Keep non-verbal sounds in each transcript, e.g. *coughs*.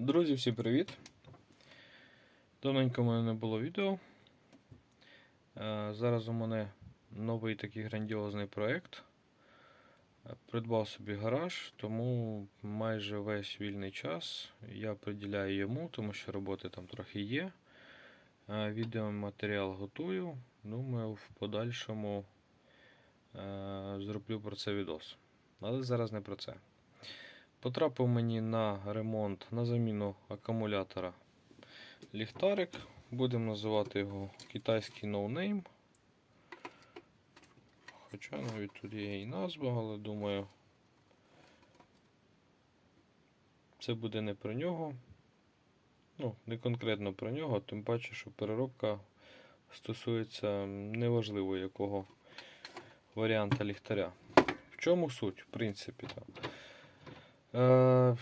Друзі, всім привіт! Давненько в мене не було відео. Е, Зараз у мене новий такий грандіозний проєкт. Е, Придбав собі гараж, тому майже весь вільний час я приділяю йому, тому що роботи там трохи є. Е, Відеоматеріал готую. Думаю, в подальшому зроблю про це відос. Але зараз не про це. Потрапив мені на ремонт, на заміну акумулятора ліхтарик. Будемо називати його китайський ноунейм. Хоча навіть тут є і назва, але думаю, це буде не про нього. Ну, не конкретно про нього, тим паче, що переробка стосується неважливо якого варіанта ліхтаря. В чому суть, в принципі? там? Е,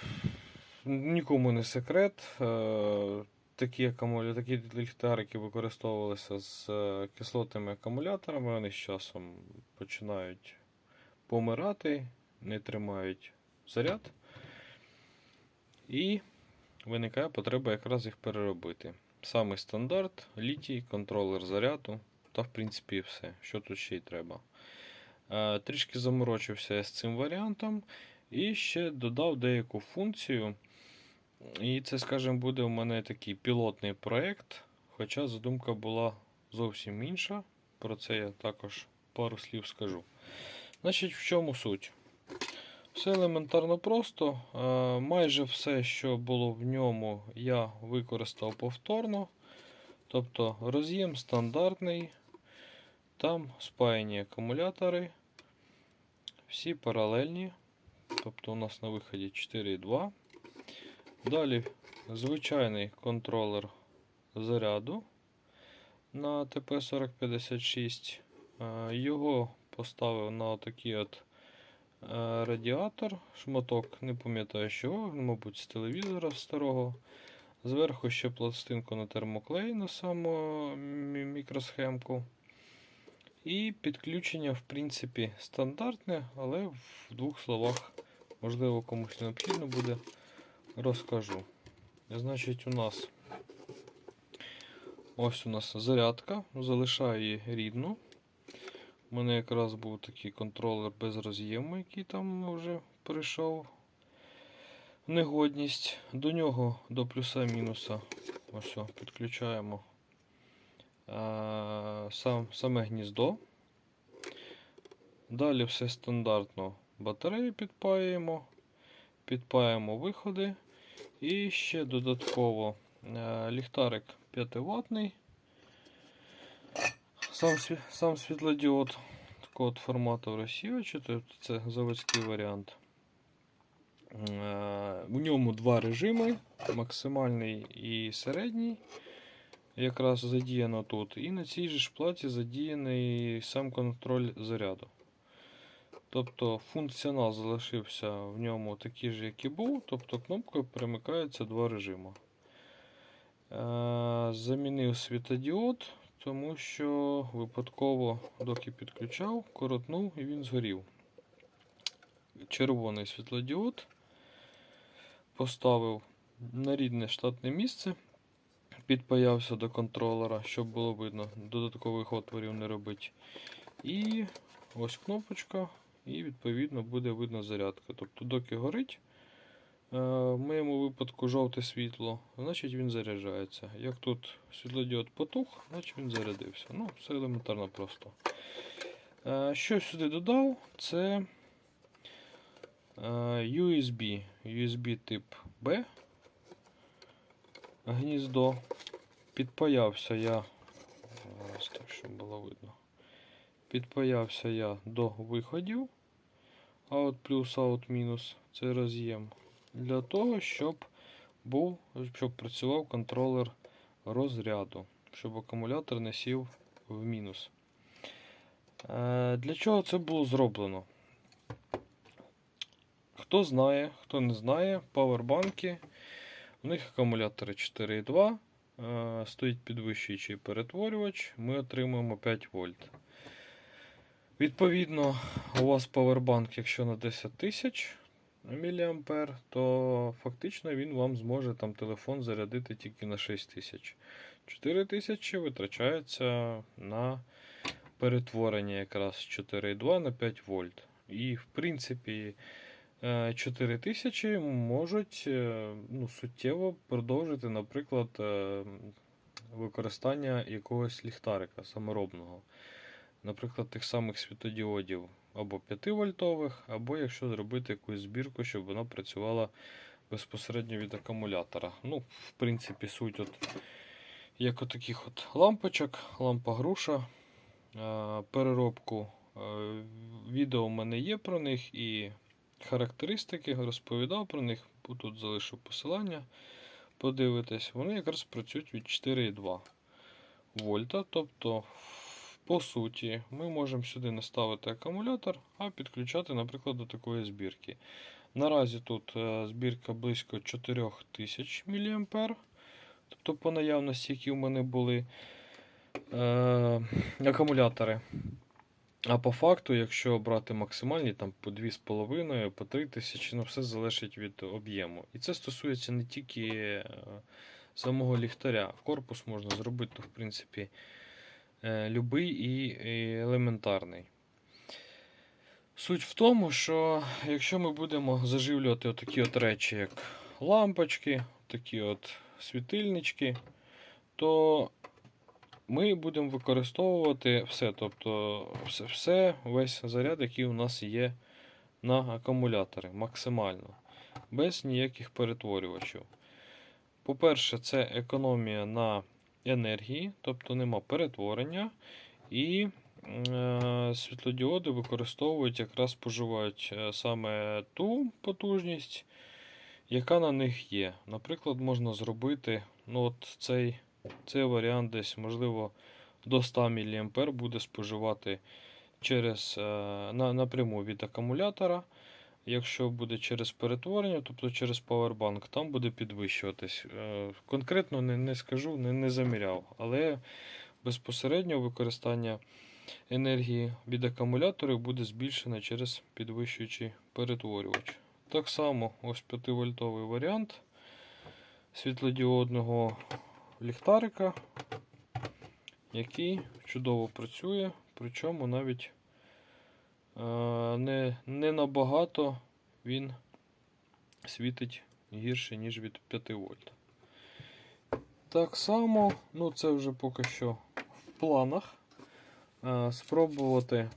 нікому не секрет. Е, такі, акумуля... такі ліхтарики використовувалися з е, кислотними акумуляторами. Вони з часом починають помирати, не тримають заряд. І виникає потреба якраз їх переробити. Самий стандарт, літій, контролер заряду та, в принципі, все, що тут ще й треба. Трішки заморочився я з цим варіантом. І ще додав деяку функцію. І це, скажімо, буде у мене такий пілотний проєкт. Хоча задумка була зовсім інша. Про це я також пару слів скажу. Значить, в чому суть? Все елементарно просто. Е, Майже все, що було в ньому, я використав повторно. Тобто роз'єм стандартний. Там спаяні акумулятори. Всі паралельні. Тобто у нас на виході 4,2. Далі звичайний контролер заряду на ТП-4056. Е, Його поставив на такий от е, радіатор, шматок, не пам'ятаю що, мабуть, з телевізора старого. Зверху ще пластинку на термоклей на саму мі- мікросхемку. І підключення, в принципі, стандартне, але в двох словах, можливо, комусь необхідно буде, розкажу. Значить, у нас ось у нас зарядка, залишаю її рідну. У мене якраз був такий контролер без роз'єму, який там вже прийшов негодність. До нього до плюса-мінуса ось підключаємо сам, саме гніздо. Далі все стандартно. Батарею підпаюємо, підпаємо виходи. І ще додатково е, ліхтарик 5 ватний. Сам, сам світлодіод такого формату розсіювача, тобто це заводський варіант. Е, У ньому два режими: максимальний і середній якраз задіяно тут. І на цій же ж платі задіяний сам контроль заряду. Тобто функціонал залишився в ньому такий же, як і був, тобто кнопкою перемикаються два режими. Е, Замінив світодіод, тому що випадково, доки підключав, коротнув і він згорів. Червоний світлодіод поставив на рідне штатне місце підпаявся до контролера, щоб було видно, додаткових отворів не робити. І ось кнопочка, і відповідно буде видно зарядка. Тобто, доки горить, е, в моєму випадку жовте світло, значить він заряджається. Як тут світлодіод потух, значить він зарядився. Ну, все елементарно просто. Е, Що сюди додав? Це е, USB, USB тип B гніздо. Підпаявся я, ось так, щоб було видно. Підпаявся я до виходів. Out плюс, out мінус це роз'єм. Для того, щоб був, щоб працював контролер розряду, щоб акумулятор не сів в мінус. Е, Для чого це було зроблено? Хто знає, хто не знає, павербанки. У них акумулятори 4,2, е, стоїть підвищуючий перетворювач, ми отримуємо 5 вольт. Відповідно, у вас павербанк, якщо на 10 тисяч, мА, то фактично він вам зможе там телефон зарядити тільки на 6000. 4000 витрачається на перетворення якраз 4,2 на 5 вольт. І, в принципі, е, 4000 можуть е, ну, суттєво продовжити, наприклад, е, використання якогось ліхтарика саморобного. Наприклад, тих самих світодіодів або 5 вольтових, або якщо зробити якусь збірку, щоб вона працювала безпосередньо від акумулятора. Ну, в принципі, суть от, як от таких от лампочок, лампа груша, переробку. Відео в мене є про них і характеристики, розповідав про них. Тут залишу посилання. Подивитись, вони якраз працюють від 4,2 вольта. Тобто, по суті, ми можемо сюди не акумулятор, а підключати, наприклад, до такої збірки. Наразі тут е, збірка близько 4000 мА. Тобто, по наявності, які в мене були е, акумулятори. А по факту, якщо брати максимальні, там по 2,5, по 3 тисячі, ну все залежить від об'єму. І це стосується не тільки е, самого ліхтаря. Корпус можна зробити, в принципі, е, любий і елементарний. Суть в тому, що якщо ми будемо заживлювати такі от речі, як лампочки, такі от світильнички, то ми будемо використовувати все, тобто все, все, весь заряд, який у нас є на акумулятори, максимально, без ніяких перетворювачів. По-перше, це економія на енергії, тобто нема перетворення, і е, світлодіоди використовують, якраз споживають е, саме ту потужність, яка на них є. Наприклад, можна зробити ну, от цей цей варіант десь, можливо, до 100 мА буде споживати через, е, на, напряму від акумулятора. Якщо буде через перетворення, тобто через Powerbank, там буде підвищуватись. Е, Конкретно не, не скажу, не, не заміряв, але безпосередньо використання енергії від акумуляторів буде збільшене через підвищуючий перетворювач. Так само ось 5-вольтовий варіант світлодіодного ліхтарика, який чудово працює, причому навіть е, не, не набагато він світить гірше, ніж від 5 вольт. Так само, ну це вже поки що в планах. е, Спробувати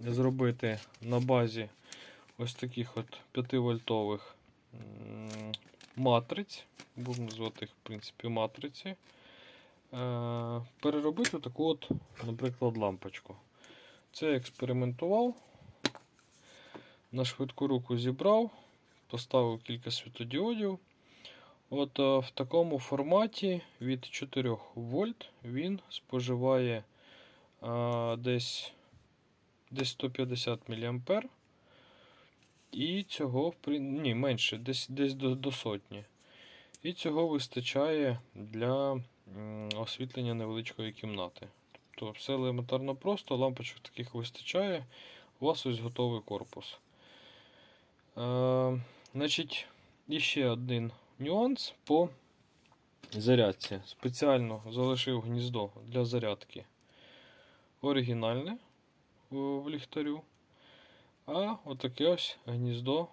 зробити на базі ось таких от 5 вольтових матриць, будемо назвати їх, в принципі, матриці. Е, переробити таку от, наприклад, лампочку. Це я експериментував. На швидку руку зібрав, поставив кілька світодіодів. От е, в такому форматі від 4 вольт він споживає е, десь, десь 150 мА. І цього, ні, менше, десь, десь до, до сотні. І цього вистачає для освітлення невеличкої кімнати. Тобто все елементарно просто, лампочок таких вистачає. У вас ось готовий корпус. Е, значить, і один нюанс по зарядці. Спеціально залишив гніздо для зарядки оригінальне в в ліхтарю. А отаке ось гніздо.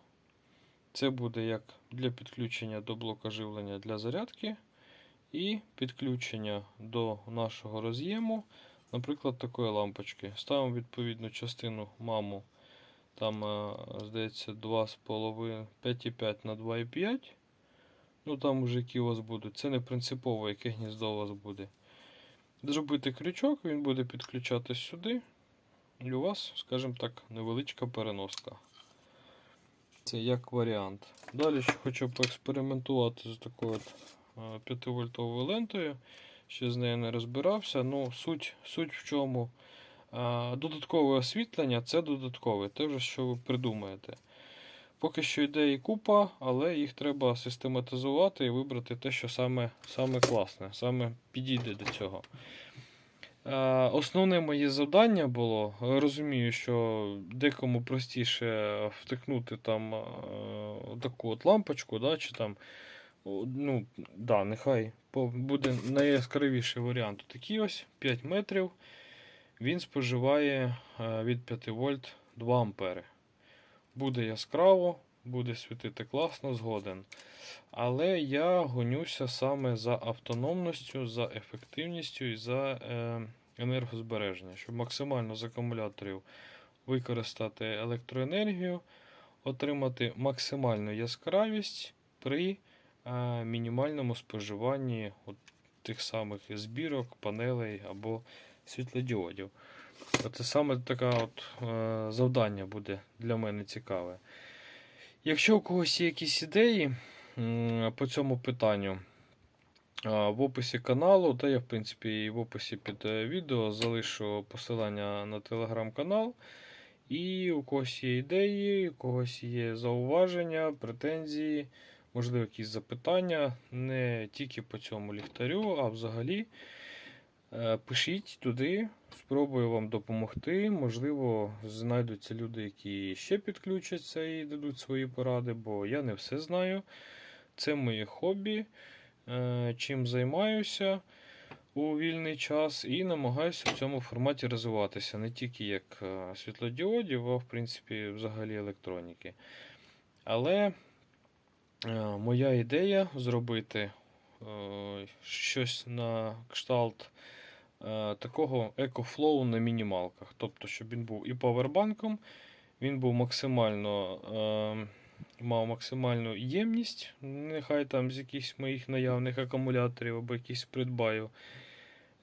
Це буде як для підключення до блока живлення для зарядки. І підключення до нашого роз'єму, наприклад, такої лампочки. Ставимо відповідну частину маму, там, е, здається, 2,5 5,5 на 2,5. Ну там вже які у вас будуть. Це не принципово, яке гніздо у вас буде. Зробити крючок, він буде підключатись сюди. І у вас, скажімо так, невеличка переноска. Це як варіант. Далі ще хочу поекспериментувати з такою 5-вольтовою лентою. Ще з нею не розбирався. Ну, суть, суть в чому. Додаткове освітлення це додаткове, те вже, що ви придумаєте. Поки що ідеї купа, але їх треба систематизувати і вибрати те, що саме, саме класне, саме підійде до цього. Е, Основне моє завдання було, розумію, що декому простіше втикнути там е, таку от лампочку, да, чи там, ну, да, нехай буде найяскравіший варіант. Такий ось 5 метрів. Він споживає е, від 5 вольт 2 ампери. Буде яскраво, буде світити класно, згоден. Але я гонюся саме за автономністю, за ефективністю і за е, енергозбереження, щоб максимально з акумуляторів використати електроенергію, отримати максимальну яскравість при е, мінімальному споживанні от тих самих збірок, панелей або світлодіодів. Це саме таке от, е, завдання буде для мене цікаве. Якщо у когось є якісь ідеї по цьому питанню, в описі каналу, та я, в принципі, і в описі під е, відео залишу посилання на телеграм-канал. І у когось є ідеї, у когось є зауваження, претензії, можливо, якісь запитання не тільки по цьому ліхтарю, а взагалі. Е, Пишіть туди, спробую вам допомогти. Можливо, знайдуться люди, які ще підключаться і дадуть свої поради, бо я не все знаю. Це моє хобі, чим займаюся у вільний час і намагаюся в цьому форматі розвиватися не тільки як е, світлодіодів, а в принципі взагалі електроніки. Але е, моя ідея зробити е, щось на кшталт е, такого екофлоу на мінімалках. Тобто, щоб він був і павербанком, він був максимально. Мав максимальну ємність, нехай там з якихось моїх наявних акумуляторів або якісь придбаю.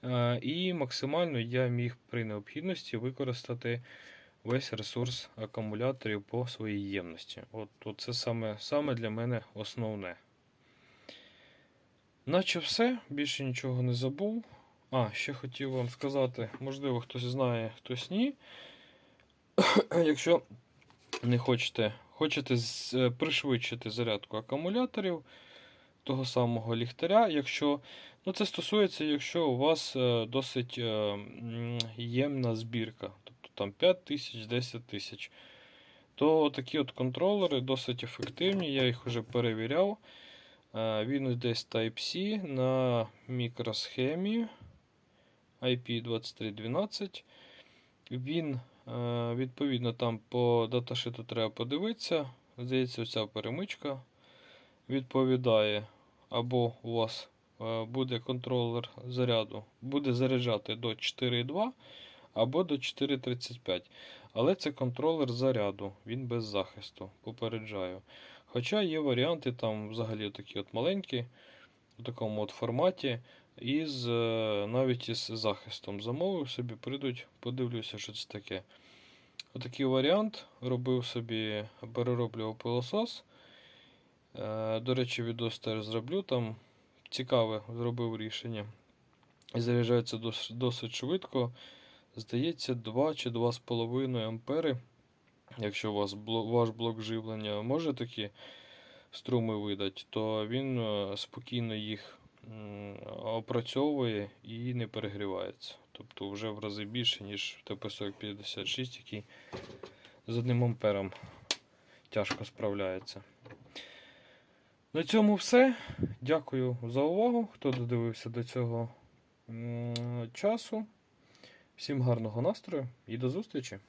Е, І максимально я міг при необхідності використати весь ресурс акумуляторів по своїй ємності. От, от це саме, саме для мене основне. Наче все, більше нічого не забув. А, ще хотів вам сказати, можливо, хтось знає, хтось ні. *coughs* Якщо не хочете, хочете е, пришвидшити зарядку акумуляторів того самого ліхтаря, якщо ну це стосується, якщо у вас е, досить е, ємна збірка, тобто там 5 тисяч, 10 тисяч, то такі от контролери досить ефективні, я їх вже перевіряв. Він десь Type-C на мікросхемі IP2312. Він, відповідно, там по даташиту треба подивитися. Здається, оця перемичка відповідає, або у вас е, буде контролер заряду, буде заряджати до 4,2 або до 4,35. Але це контролер заряду, він без захисту, попереджаю. Хоча є варіанти там взагалі такі от маленькі, в такому от форматі, із е, навіть із захистом. Замовив собі, прийдуть, подивлюся, що це таке. Отакий варіант. Робив собі, перероблював пилосос. Е, До речі, відос теж зроблю. Там цікаве зробив рішення. І заряджається досить швидко. Здається, 2 чи 2,5 ампери. Якщо у вас ваш блок живлення може такі струми видати, то він е, спокійно їх опрацьовує і не перегрівається. Тобто вже в рази більше, ніж ТП-4056, який з одним ампером тяжко справляється. На цьому все. Дякую за увагу, хто додивився до цього часу. Всім гарного настрою і до зустрічі!